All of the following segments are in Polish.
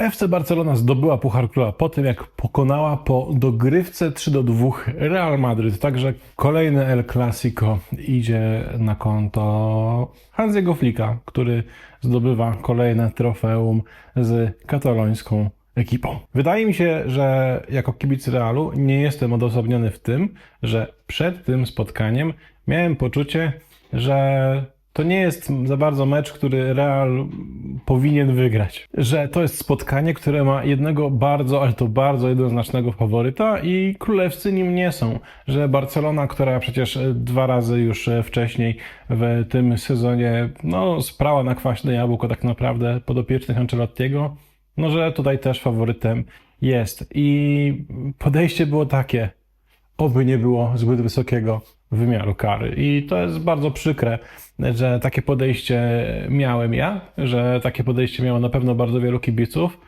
FC Barcelona zdobyła Puchar Króla po tym, jak pokonała po dogrywce 3 do 2 Real Madryt. Także kolejny El Clasico idzie na konto Hansiego Flicka, który zdobywa kolejne trofeum z katalońską ekipą. Wydaje mi się, że jako kibic Realu nie jestem odosobniony w tym, że przed tym spotkaniem miałem poczucie, że to nie jest za bardzo mecz, który Real powinien wygrać. Że to jest spotkanie, które ma jednego bardzo, ale to bardzo jednoznacznego faworyta i królewscy nim nie są. Że Barcelona, która przecież dwa razy już wcześniej w tym sezonie no, sprała na kwaśne jabłko tak naprawdę podopiecznych Ancelottiego, no że tutaj też faworytem jest. I podejście było takie, oby nie było zbyt wysokiego wymiaru kary. I to jest bardzo przykre, że takie podejście miałem ja, że takie podejście miało na pewno bardzo wielu kibiców.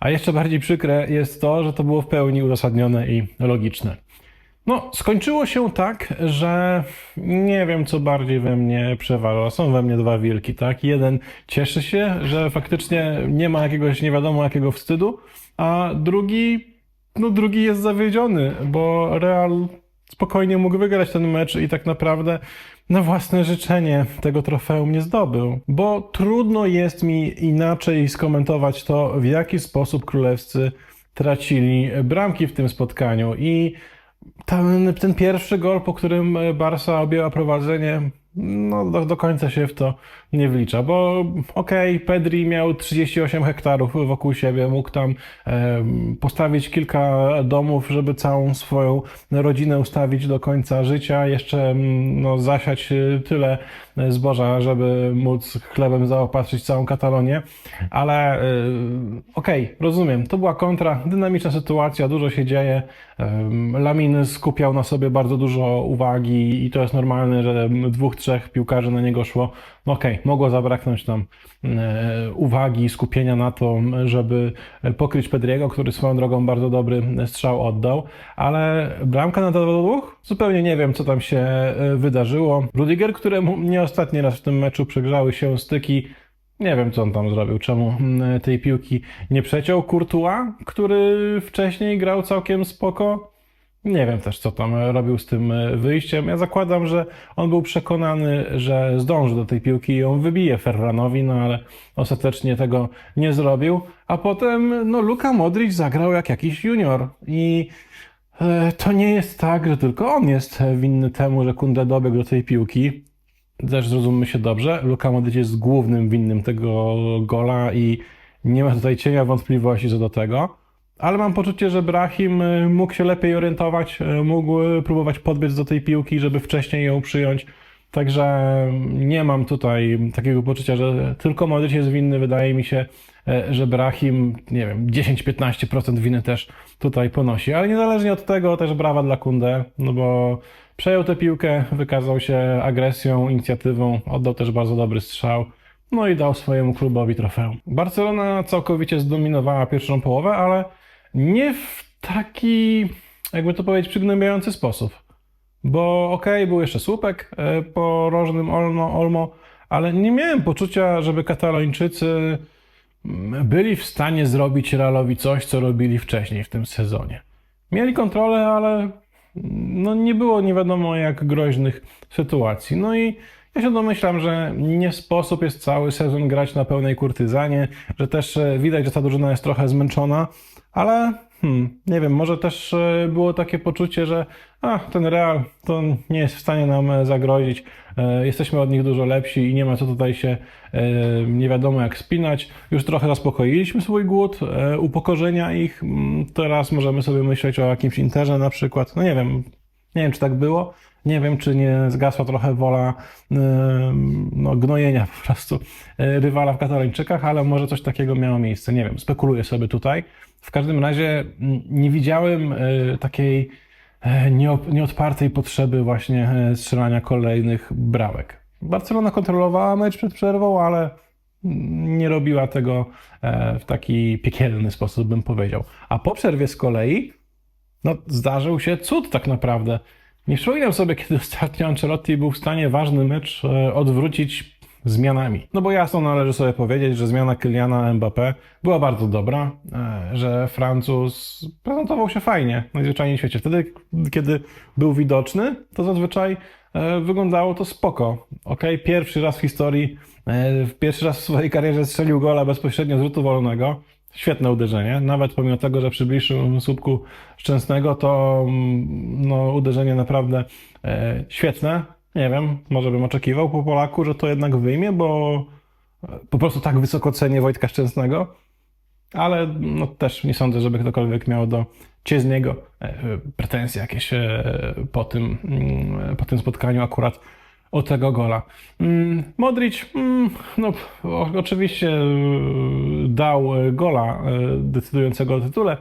A jeszcze bardziej przykre jest to, że to było w pełni uzasadnione i logiczne. No, skończyło się tak, że nie wiem, co bardziej we mnie przeważa. Są we mnie dwa wilki, tak? Jeden cieszy się, że faktycznie nie ma jakiegoś nie wiadomo jakiego wstydu, a drugi, no drugi jest zawiedziony, bo Real spokojnie mógł wygrać ten mecz i tak naprawdę na własne życzenie tego trofeum nie zdobył. Bo trudno jest mi inaczej skomentować to, w jaki sposób królewscy tracili bramki w tym spotkaniu i ten, ten pierwszy gol, po którym Barca objęła prowadzenie, no do, do końca się w to nie wlicza, bo okej, okay, Pedri miał 38 hektarów wokół siebie, mógł tam e, postawić kilka domów, żeby całą swoją rodzinę ustawić do końca życia, jeszcze no, zasiać tyle zboża, żeby móc chlebem zaopatrzyć całą Katalonię, ale e, okej, okay, rozumiem, to była kontra, dynamiczna sytuacja, dużo się dzieje, e, Lamin skupiał na sobie bardzo dużo uwagi i to jest normalne, że dwóch, trzech piłkarzy na niego szło. No okej, okay, mogło zabraknąć tam e, uwagi, skupienia na to, żeby pokryć Pedriego, który swoją drogą bardzo dobry strzał oddał, ale bramka na 2 do 2? Zupełnie nie wiem, co tam się e, wydarzyło. Rudiger, któremu nie ostatni raz w tym meczu przegrzały się styki, nie wiem, co on tam zrobił, czemu tej piłki nie przeciął. Courtois, który wcześniej grał całkiem spoko, nie wiem też, co tam robił z tym wyjściem. Ja zakładam, że on był przekonany, że zdąży do tej piłki i ją wybije Ferranowi, no ale ostatecznie tego nie zrobił. A potem, no, Luka Modric zagrał jak jakiś junior i e, to nie jest tak, że tylko on jest winny temu, że Kunde dobiegł do tej piłki. Też zrozummy się dobrze, Luka Modric jest głównym winnym tego gola i nie ma tutaj cienia wątpliwości co do tego. Ale mam poczucie, że Brahim y, mógł się lepiej orientować, y, mógł y, próbować podbiec do tej piłki, żeby wcześniej ją przyjąć. Także nie mam tutaj takiego poczucia, że tylko Modric jest winny. Wydaje mi się, że Brahim, nie wiem, 10-15% winy też tutaj ponosi. Ale niezależnie od tego też brawa dla Kunde, no bo przejął tę piłkę, wykazał się agresją, inicjatywą, oddał też bardzo dobry strzał. No i dał swojemu klubowi trofeum. Barcelona całkowicie zdominowała pierwszą połowę, ale nie w taki, jakby to powiedzieć, przygnębiający sposób. Bo okej, okay, był jeszcze słupek e, po rożnym Olmo, Olmo, ale nie miałem poczucia, żeby Katalończycy mm, byli w stanie zrobić Realowi coś, co robili wcześniej w tym sezonie. Mieli kontrolę, ale mm, no nie było nie wiadomo jak groźnych sytuacji. No i ja się domyślam, że nie sposób jest cały sezon grać na pełnej kurtyzanie, że też e, widać, że ta drużyna jest trochę zmęczona, ale hmm, nie wiem, może też e, było takie poczucie, że a, ten Real to nie jest w stanie nam e, zagrozić, jesteśmy od nich dużo lepsi i nie ma co tutaj się nie wiadomo jak spinać. Już trochę zaspokoiliśmy swój głód upokorzenia ich, mm, teraz możemy sobie myśleć o jakimś Interze na przykład, no nie wiem, nie wiem czy tak było, nie wiem, czy nie zgasła trochę wola no, gnojenia po prostu e, rywala w Katalończykach, ale może coś takiego miało miejsce. Nie wiem, spekuluję sobie tutaj. W każdym razie nie widziałem e, takiej e, nieodpartej potrzeby właśnie strzelania kolejnych brawek. Barcelona kontrolowała mecz przed przerwą, ale nie robiła tego w taki piekielny sposób, bym powiedział. A po przerwie z kolei no, zdarzył się cud tak naprawdę. Nie przypominam sobie, kiedy ostatnio Ancelotti był w stanie ważny mecz e, odwrócić zmianami. No bo jasno należy sobie powiedzieć, że zmiana Kyliana Mbappé była bardzo dobra, e, że Francuz prezentował się fajnie, najzwyczajniej w świecie. Wtedy, kiedy był widoczny, to zazwyczaj e, wyglądało to spoko. Ok, pierwszy raz w historii, pierwszy raz w swojej karierze strzelił gola bezpośrednio z rzutu wolnego. Świetne uderzenie, nawet pomimo tego, że przy bliższym słupku Szczęsnego to mm, no, uderzenie naprawdę e, świetne. Nie wiem, może bym oczekiwał po Polaku, że to jednak wyjmie, bo e, po prostu tak wysoko cenię Wojtka Szczęsnego, ale no, też nie sądzę, żeby ktokolwiek miał do Ciezniego e, pretensje jakieś e, po tym, mm, po tym spotkaniu. Akurat o tego gola. Mm, Modric, mm, no oczywiście e, dał gola e, decydującego o tytule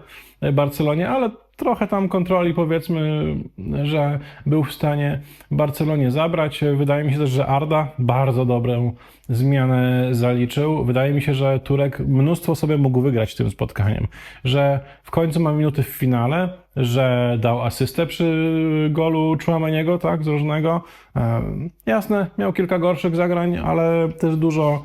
Barcelonie, ale trochę tam kontroli powiedzmy, że był w stanie Barcelonie zabrać. Wydaje mi się też, że Arda bardzo dobrą zmianę zaliczył. Wydaje mi się, że Turek mnóstwo sobie mógł wygrać tym spotkaniem, że w końcu ma minuty w finale, że dał asystę przy golu Chouamaniego, tak, z różnego. E, jasne, miał kilka gorszych zagrań, ale też dużo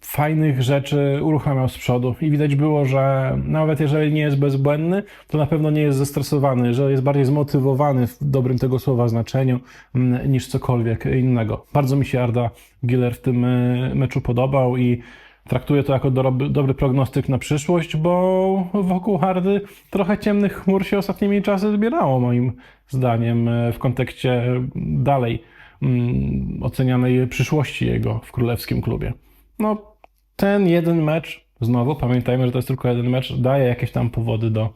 fajnych rzeczy uruchamiał z przodu i widać było, że nawet jeżeli nie jest bezbłędny, to na pewno nie jest zestresowany, że jest bardziej zmotywowany w dobrym tego słowa znaczeniu mm, niż cokolwiek innego. Bardzo mi się Arda Giller w tym e, meczu podobał i traktuję to jako dobry, dobry prognostyk na przyszłość, bo wokół Hardy trochę ciemnych chmur się ostatnimi czasy zbierało moim zdaniem e, w kontekście dalej mm, ocenianej przyszłości jego w królewskim klubie. No, ten jeden mecz, znowu pamiętajmy, że to jest tylko jeden mecz, daje jakieś tam powody do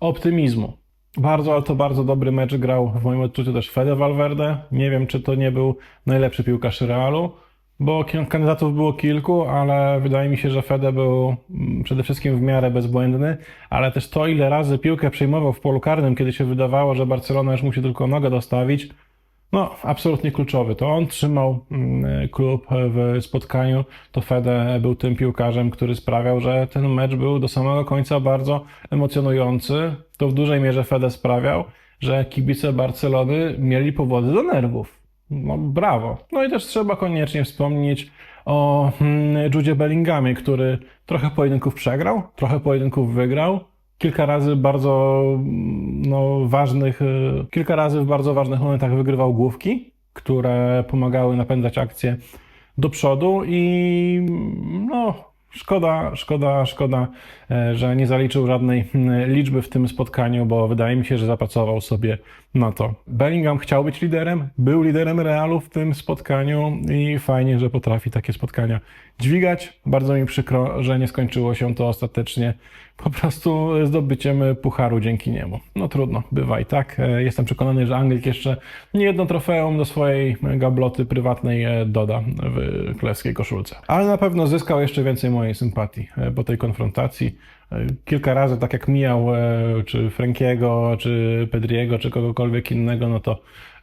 optymizmu. Bardzo, ale to bardzo dobry mecz grał w moim odczuciu też Fede Valverde. Nie wiem, czy to nie był najlepszy piłkarz Realu, bo kandydatów było kilku, ale wydaje mi się, że Fede był mm, przede wszystkim w miarę bezbłędny, ale też to, ile razy piłkę przejmował w polu karnym, kiedy się wydawało, że Barcelona już musi tylko nogę dostawić, no, absolutnie kluczowy. To on trzymał mm, klub w spotkaniu. To Fede był tym piłkarzem, który sprawiał, że ten mecz był do samego końca bardzo emocjonujący. To w dużej mierze Fede sprawiał, że kibice Barcelony mieli powody do nerwów. No, brawo. No i też trzeba koniecznie wspomnieć o hmm, Judzie Bellinghamie, który trochę pojedynków przegrał, trochę pojedynków wygrał kilka razy bardzo no, ważnych, e, kilka razy w bardzo ważnych momentach wygrywał główki, które pomagały napędzać akcję do przodu i no, Szkoda, szkoda, szkoda, e, że nie zaliczył żadnej liczby w tym spotkaniu, bo wydaje mi się, że zapracował sobie na to. Bellingham chciał być liderem, był liderem Realu w tym spotkaniu i fajnie, że potrafi takie spotkania dźwigać. Bardzo mi przykro, że nie skończyło się to ostatecznie po prostu zdobyciem pucharu dzięki niemu. No trudno, bywa i tak. E, jestem przekonany, że Anglik jeszcze nie jedno trofeum do swojej gabloty prywatnej e, doda w królewskiej koszulce. Ale na pewno zyskał jeszcze więcej mojej sympatii e, po tej konfrontacji. Kilka razy, tak jak mijał czy Frankiego, czy Pedriego, czy kogokolwiek innego, no to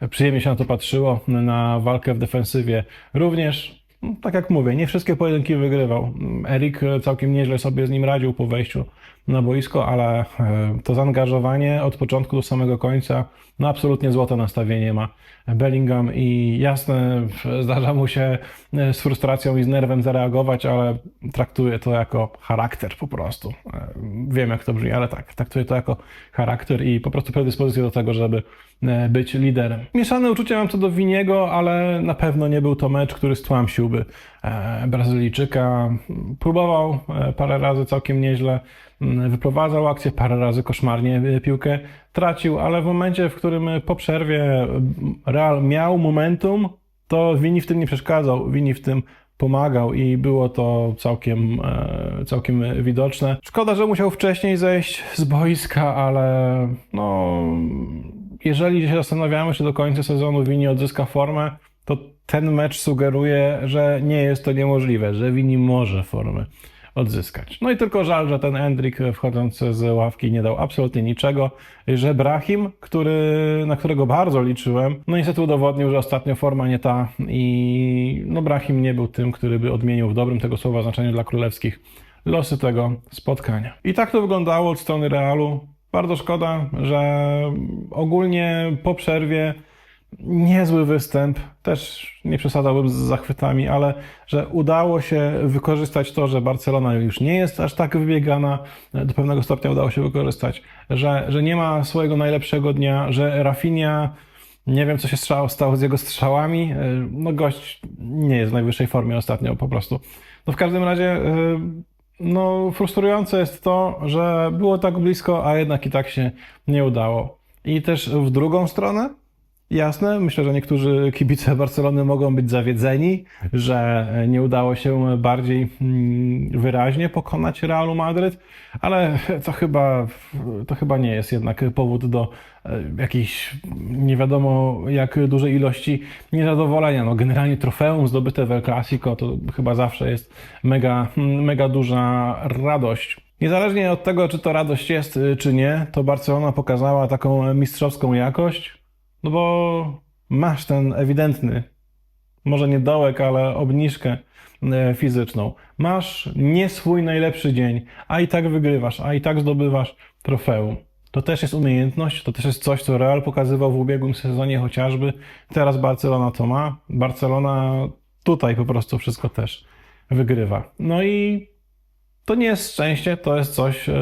przyjemnie się na to patrzyło. Na walkę w defensywie również tak jak mówię, nie wszystkie pojedynki wygrywał. Erik całkiem nieźle sobie z nim radził po wejściu na boisko, ale e, to zaangażowanie od początku do samego końca, no absolutnie złote nastawienie ma Bellingham i jasne, zdarza mu się e, z frustracją i z nerwem zareagować, ale traktuje to jako charakter po prostu. E, wiem jak to brzmi, ale tak, traktuje to jako charakter i po prostu predyspozycję do tego, żeby być liderem. Mieszane uczucia mam co do Winiego, ale na pewno nie był to mecz, który stłamsiłby Brazylijczyka. Próbował parę razy całkiem nieźle wyprowadzał akcję, parę razy koszmarnie piłkę tracił, ale w momencie, w którym po przerwie Real miał momentum, to Wini w tym nie przeszkadzał, Wini w tym pomagał i było to całkiem, e, całkiem widoczne. Szkoda, że musiał wcześniej zejść z boiska, ale no, jeżeli się zastanawiamy, czy do końca sezonu Wini odzyska formę, to ten mecz sugeruje, że nie jest to niemożliwe, że Wini może formę odzyskać. No i tylko żal, że ten Endrik wchodząc z ławki nie dał absolutnie niczego, że Brahim, który, na którego bardzo liczyłem, no niestety udowodnił, że ostatnio forma nie ta i no Brahim nie był tym, który by odmienił w dobrym tego słowa znaczeniu dla królewskich losy tego spotkania. I tak to wyglądało od strony Realu. Bardzo szkoda, że ogólnie po przerwie niezły występ, też nie przesadzałbym z zachwytami, ale że udało się wykorzystać to, że Barcelona już nie jest aż tak wybiegana, do pewnego stopnia udało się wykorzystać, że, że nie ma swojego najlepszego dnia, że Rafinha, nie wiem co się strzało, stało z jego strzałami, no gość nie jest w najwyższej formie ostatnio po prostu. No w każdym razie, y, no frustrujące jest to, że było tak blisko, a jednak i tak się nie udało. I też w drugą stronę, Jasne, myślę, że niektórzy kibice Barcelony mogą być zawiedzeni, że nie udało się bardziej mm, wyraźnie pokonać Realu Madryt, ale to chyba, to chyba nie jest jednak powód do e, jakiejś nie wiadomo jak dużej ilości niezadowolenia. No, generalnie trofeum zdobyte w El Clasico to chyba zawsze jest mega, mega duża radość. Niezależnie od tego, czy to radość jest, czy nie, to Barcelona pokazała taką mistrzowską jakość, no bo masz ten ewidentny, może nie dołek, ale obniżkę e, fizyczną. Masz nie swój najlepszy dzień, a i tak wygrywasz, a i tak zdobywasz trofeum. To też jest umiejętność, to też jest coś, co Real pokazywał w ubiegłym sezonie chociażby. Teraz Barcelona to ma. Barcelona tutaj po prostu wszystko też wygrywa. No i to nie jest szczęście, to jest coś, e,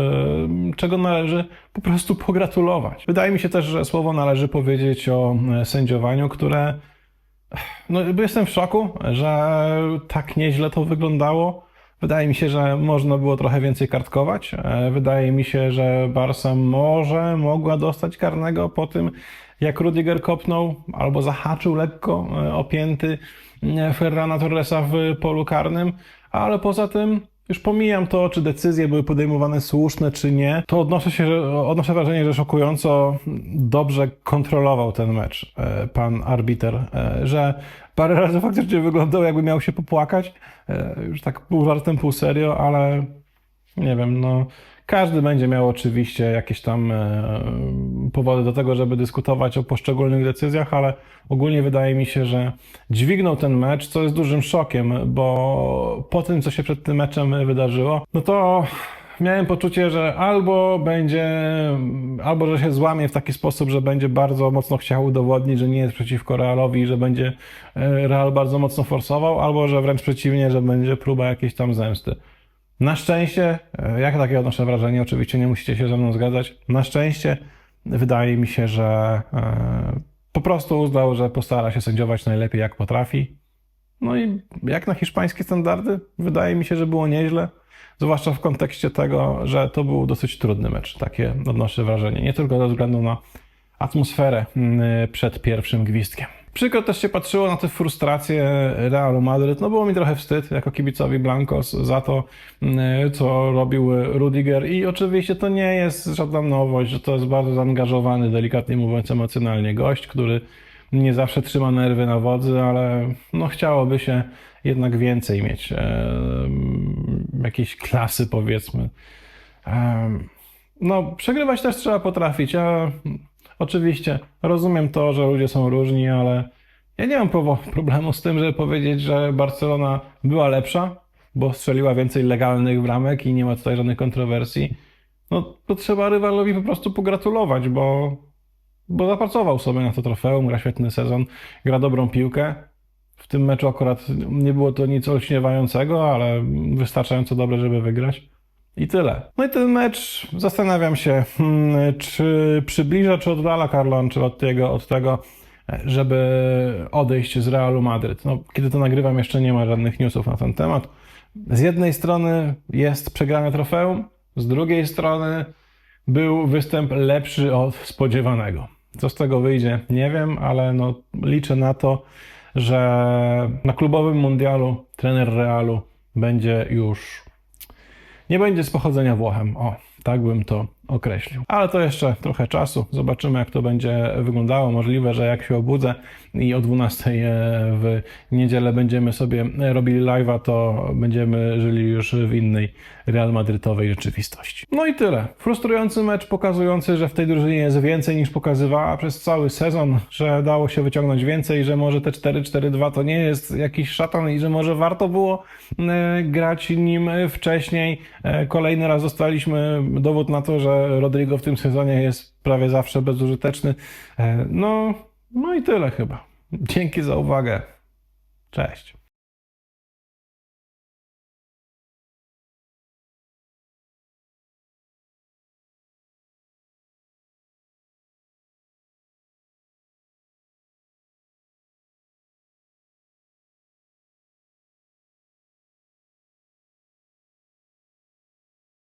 czego należy po prostu pogratulować. Wydaje mi się też, że słowo należy powiedzieć o e, sędziowaniu, które. No, jestem w szoku, że tak nieźle to wyglądało. Wydaje mi się, że można było trochę więcej kartkować. E, wydaje mi się, że Barca może mogła dostać karnego po tym, jak Rudiger kopnął albo zahaczył lekko opięty Ferrana Torresa w polu karnym, ale poza tym już pomijam to, czy decyzje były podejmowane słuszne, czy nie. To odnoszę, się, odnoszę wrażenie, że szokująco dobrze kontrolował ten mecz e, pan arbiter, e, że parę razy faktycznie wyglądał, jakby miał się popłakać. E, już tak pół żartem, pół serio, ale nie wiem, no każdy będzie miał oczywiście jakieś tam e, powody do tego, żeby dyskutować o poszczególnych decyzjach, ale ogólnie wydaje mi się, że dźwignął ten mecz, co jest dużym szokiem, bo po tym, co się przed tym meczem wydarzyło, no to miałem poczucie, że albo będzie, albo że się złamie w taki sposób, że będzie bardzo mocno chciał udowodnić, że nie jest przeciwko Realowi, że będzie e, Real bardzo mocno forsował, albo że wręcz przeciwnie, że będzie próba jakiejś tam zemsty. Na szczęście, e, jak takie odnoszę wrażenie, oczywiście nie musicie się ze mną zgadzać. Na szczęście wydaje mi się, że e, po prostu uznał, że postara się sędziować najlepiej jak potrafi. No i jak na hiszpańskie standardy, wydaje mi się, że było nieźle. Zwłaszcza w kontekście tego, że to był dosyć trudny mecz. Takie odnoszę wrażenie. Nie tylko ze względu na atmosferę mm, przed pierwszym gwizdkiem. Przykro też się patrzyło na te frustracje Realu Madryt. No było mi trochę wstyd jako kibicowi Blancos za to, mm, co robił Rudiger. I oczywiście to nie jest żadna nowość, że to jest bardzo zaangażowany, delikatnie mówiąc emocjonalnie gość, który nie zawsze trzyma nerwy na wodzy, ale no chciałoby się jednak więcej mieć. E, jakiejś klasy powiedzmy. E, no przegrywać też trzeba potrafić, a Oczywiście rozumiem to, że ludzie są różni, ale ja nie mam problemu z tym, żeby powiedzieć, że Barcelona była lepsza, bo strzeliła więcej legalnych bramek i nie ma tutaj żadnych kontrowersji. No to trzeba rywalowi po prostu pogratulować, bo, bo zapracował sobie na to trofeum, gra świetny sezon, gra dobrą piłkę. W tym meczu akurat nie było to nic olśniewającego, ale wystarczająco dobre, żeby wygrać. I tyle. No i ten mecz, zastanawiam się, hmm, czy przybliża, czy oddala Carlo Ancelottiego od tego, żeby odejść z Realu Madryt. No, kiedy to nagrywam, jeszcze nie ma żadnych newsów na ten temat. Z jednej strony jest przegrane trofeum, z drugiej strony był występ lepszy od spodziewanego. Co z tego wyjdzie, nie wiem, ale no, liczę na to, że na klubowym mundialu trener Realu będzie już nie będzie z pochodzenia Włochem. O, tak bym to określił. Ale to jeszcze trochę czasu. Zobaczymy, jak to będzie wyglądało. Możliwe, że jak się obudzę i o 12 w niedzielę będziemy sobie robili live'a, to będziemy żyli już w innej Real Madrytowej rzeczywistości. No i tyle. Frustrujący mecz pokazujący, że w tej drużynie jest więcej niż pokazywała przez cały sezon, że dało się wyciągnąć więcej, że może te 4-4-2 to nie jest jakiś szatan i że może warto było e, grać nim wcześniej. E, kolejny raz dostaliśmy dowód na to, że Rodrigo w tym sezonie jest prawie zawsze bezużyteczny. E, no, No i tyle chyba. Dzięki za uwagę. Cześć.